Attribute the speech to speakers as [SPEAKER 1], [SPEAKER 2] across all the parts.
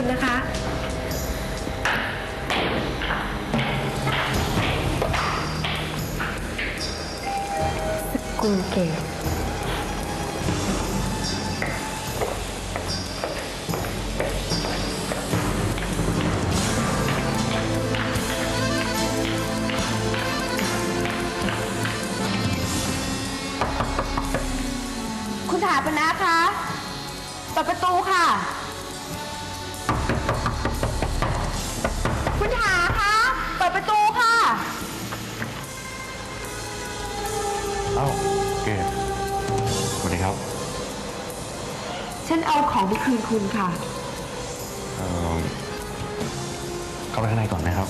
[SPEAKER 1] คุณนะคะ สกุลเกตคุณถาปนะคะเปิดประตูค่ะ เก
[SPEAKER 2] ดสวัสดีครับ
[SPEAKER 1] ฉันเอาของไปคืนคุณค่ะ
[SPEAKER 2] เอ่อเข้าไปข้างในก่อนนะครับ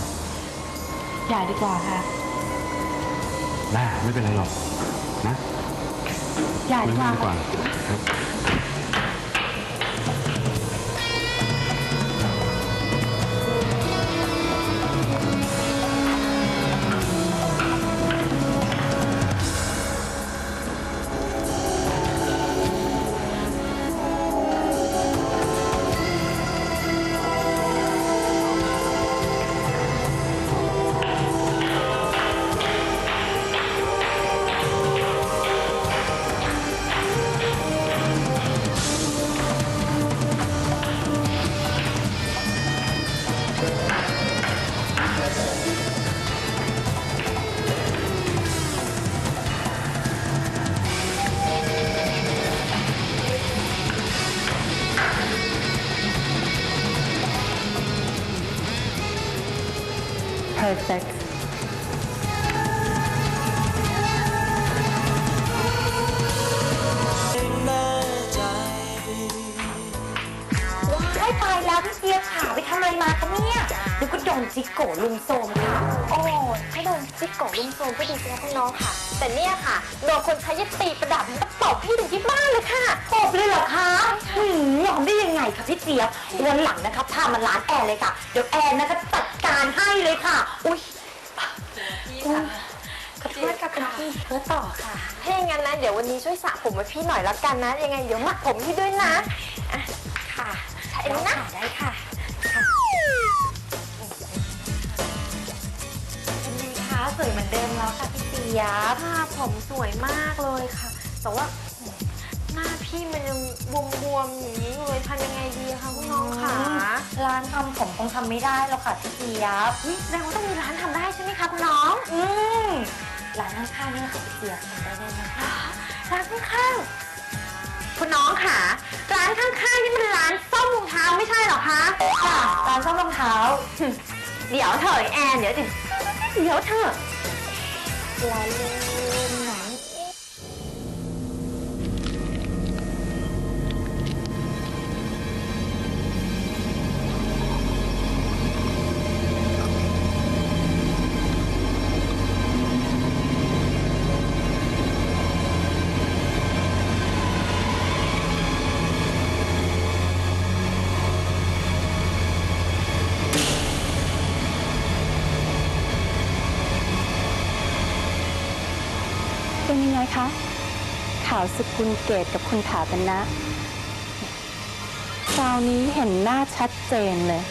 [SPEAKER 1] อย่าดีกว่าค่ะ
[SPEAKER 2] ได้ไม่เป็นไรหรอกนะ
[SPEAKER 1] อย่าดี
[SPEAKER 2] ไม่
[SPEAKER 1] ก
[SPEAKER 2] ดีก
[SPEAKER 1] ว่า
[SPEAKER 2] ว่าครับ
[SPEAKER 3] จิกโกะลุมโซมค่ะ โอ้ถ้าโดนจิกโกะลุมโซมก็ดีสิคะคุณน้องค่ะ แต่เนี่ยค่ะโดนคนใช้ยตีประดับมันก็ตบให้ถึงที่บ้านเลยค่ะ ตบเลยเหรอคะหืมยอมได้ยังไงคะพี่เจี๊ยบวันหลังนะคะพามาร้านแอนเลยค่ะ เดี๋ยวแอนนะคะจัดการให้เลยค่ะ อุ้ยอุ๊ยขอโทษค่ะคุณพี่เพื่อต่อค่ะ ถ้าอย่างนั้นนะเดี๋ยววันนี้ช่วยสระผมให้พี่หน่อยแล้วกันนะ ยังไงเดี๋ยวหมักผมพี่ด้วยนะอะค่ะใช่นะ ได้ค่ะ สวยเหมือนเดิมแล้วค่ะพี่เตียบหน้าผมสวยมากเลยค่ะ แต่ว่าหน้าพี่มันยังบวมๆอย่างนี้อยู่เลยทำยังไงดีอะคะคุณน้องคะร้านทำผมคงทำไม่ได้หรอกค่ะพี่เตียบแสดงว่าต้องมีร้านทำได้ใช่ไหมคะคุณน้อง อืมร้านข้างๆนี่ค่ะพี่เตียบทำได้แน่นอนร้านข้างๆคุณน้องค่ะ ร้านข้างๆนี่มันร้านซ่อมรองเท้าไม่ใช่เหรอคะค่ะร้านซ่อมรองเท้า เดี๋ยวเถอะแอนเดี๋ยวดิ เดี๋ยวา
[SPEAKER 1] วสกุลเกตกับคุณถาปนะคราวนี้เห็นหน้าชัดเจนเลย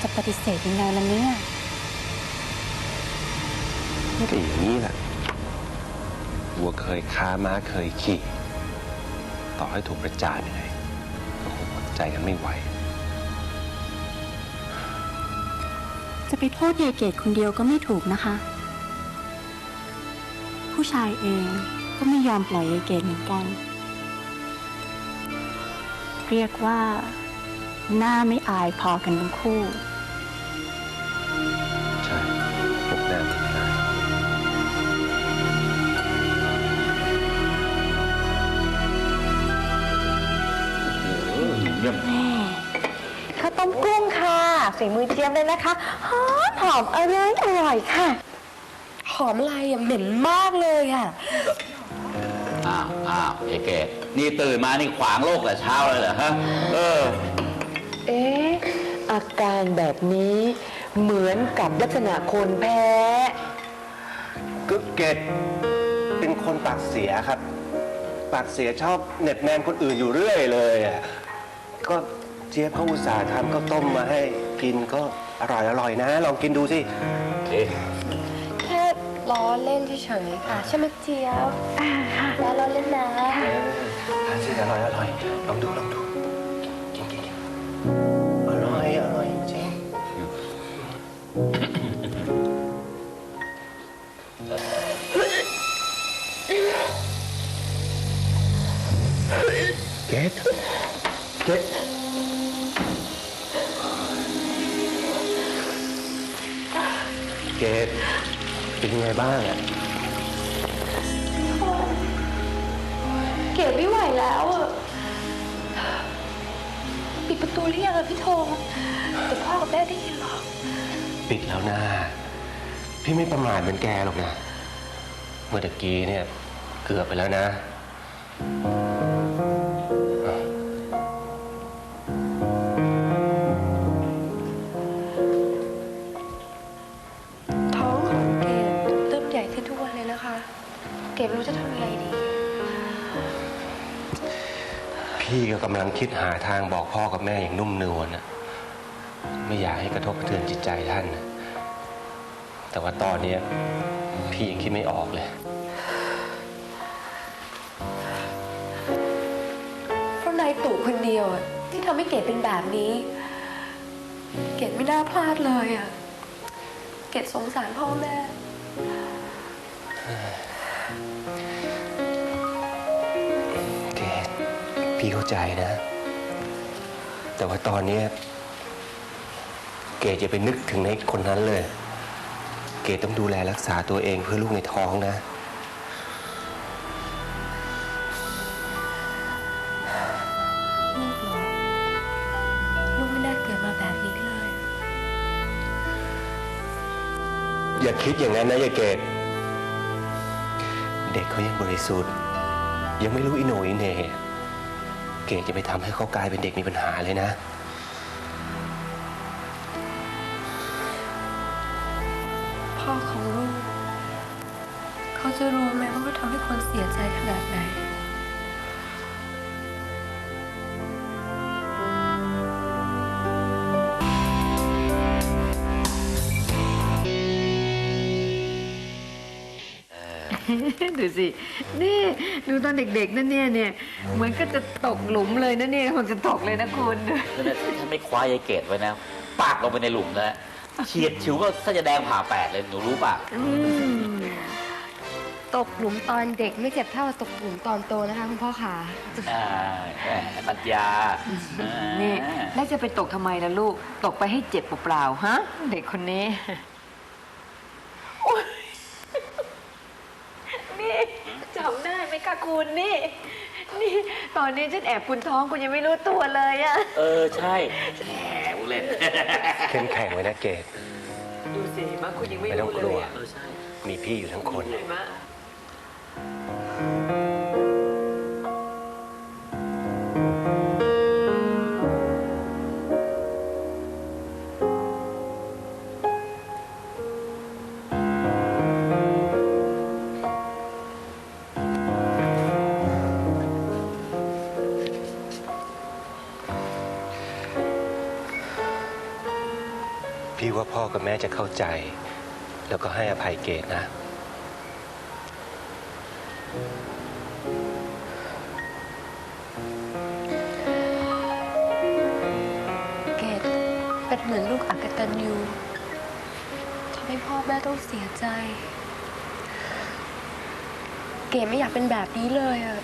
[SPEAKER 1] จะปฏิเสธยังไงล่ะเนี่ย
[SPEAKER 4] นี่ก็อย่างนี้แหละวัวเคยค้าม้าเคยขี่ ต่อให้ถูกประจานยังไงก็คงอดใจกันไม่ไหว
[SPEAKER 1] จะไปโทษยายเกตคนเดียวก็ไม่ถูกนะคะ ผู้ชายเอง ก็ไม่ยอมปล่อยยายเกตเหมือนกัน เรียกว่า หน้าไม่อายพอกันทั้งคู่
[SPEAKER 4] ใช่พวกหน้ามันได้
[SPEAKER 3] ข้าวต้มกุ้งค่ะฝีมือเจี๊ยบเลยนะคะหอมหอมอร่อยอร่อยค่ะ หอมอะไรอะเหม็นมากเลยอะ
[SPEAKER 5] อ้าวอ้าวไอ้เกดนี่ตื่นมานี่ขวางโลกแต่เช้าเลยเหรอฮะ เออ
[SPEAKER 6] เอ๊ะอาการแบบนี้เหมือนกับลักษณะคนแพ้
[SPEAKER 4] ก็เกตเป็นคนปากเสียครับ ปากเสียชอบเหน็บแนมคนอื่นอยู่เรื่อยเลยอะก็เจี๊ยบเขาอุตส่าห์ทำข้าวต้มมาให้กินก็อร่อยอร่อยนะ ลองกินดูสิ
[SPEAKER 5] เอ๊ะ
[SPEAKER 7] แค่ ล้อเล่นเฉยๆค่ะ ใช่ไหมเจี๊ยบล้อล้อเล่นนะ
[SPEAKER 4] ทานสิอร่อยอร่อยลองดูลองดูกินกินกินอร่อยอร่อยจริงเกดเกดเกด เป็นยังไงบ้างอะ
[SPEAKER 7] เก๋ไม่ไหวแล้วอะปิดประตูหรือยังอะพี่โทงเดี๋ยวพ่อกับแม่ได้ยินหรอก
[SPEAKER 4] ปิดแล้วนะพี่ไม่ประมาทเหมือนแกหรอกนะ เมื่อตะกี้เนี่ยเกือบไปแล้วนะ
[SPEAKER 7] กดไม่รู้จะทำยังไงดี
[SPEAKER 4] พี่ก็กำลังคิดหาทางบอกพ่อกับแม่อย่างนุ่มนวลนะไม่อยากให้กระทบกระเทือนจิตใจท่านนะแต่ว่าตอนเนี้ยพี่ยังคิดไม่ออกเลย
[SPEAKER 7] เพราะนายตู่คนเดียวอะที่ทำให้เกดเป็นแบบนี้ เกดไม่น่าพลาดเลยอะเกดสงสารพ่อแม่
[SPEAKER 4] ใจนะ แต่ว่าตอนเนี้ยเกดจะไปนึกถึงในคนนั้นเลย เกดต้องดูแลรักษาตัวเองเพื่อลูกในท้องนะ
[SPEAKER 7] ลูกเหรอลูกไม่น่าเกิดมาแบบนี้เลย
[SPEAKER 4] อย่าคิดอย่างนั้นนะยายเกดเด็กเขายังบริสุทธิ์ ยังไม่รู้อิโหนอิเหน่ เกดจะไปทำให้เขากลายเป็นเด็กมีปัญหาเลยนะ
[SPEAKER 7] พ่อของลูก เขาจะรู้ไหมว่าเขาทำให้คนเสียใจขนาดไหน
[SPEAKER 6] ดูสิ นี่ดูตอนเด็กๆนั่นเนี่ยเนี่ยเหมือนก็จะตกหลุมเลยนะเนี่ยมันจะตกเลยนะคุณ
[SPEAKER 5] นั่นน่ะถ้าไม่คว้ายายเกดไว้นะ ปากลงไปในหลุมนะเฉียดฉิวก็ถ้าจะแดงผ่าแปดเลยหนูรู้ป่ะ
[SPEAKER 8] ตกหลุมตอนเด็กไม่เจ็บเท่าตกหลุมตอนโตนะคะคุณพ่อขา
[SPEAKER 5] อ่าแหมปัญญา
[SPEAKER 6] นี่
[SPEAKER 5] อ่า
[SPEAKER 6] แล้วจะไปตกทำไมล่ะลูก ตกไปให้เจ็บเปล่าๆฮะ เด็กคนนี้โอ๊ยนี่จำได้ไหม คะคุณนี่นี่ตอนนี้ฉันแอบคุณท้องคุณยังไม่รู้ตัวเลยอะ
[SPEAKER 5] เออ ใช่แหมผู้เล่น
[SPEAKER 4] เข้มแข็งไว้นะเกด
[SPEAKER 6] ดูสิมาคุณยังไม่
[SPEAKER 4] ไม่ต้อง
[SPEAKER 6] รู้
[SPEAKER 4] ก
[SPEAKER 6] เล
[SPEAKER 4] ลัว
[SPEAKER 6] ยอะ
[SPEAKER 5] เออใช่
[SPEAKER 4] มีพี่อยู่ทั้งคน
[SPEAKER 6] เหนื่อยม
[SPEAKER 4] ว่าพ่อกับแม่จะเข้าใจ แล้วก็ให้อภัยเกดนะ
[SPEAKER 7] เกดเป็นเหมือนลูกอักตันยูทำให้พ่อแม่ต้องเสียใจ เกดไม่อยากเป็นแบบนี้เลยอะ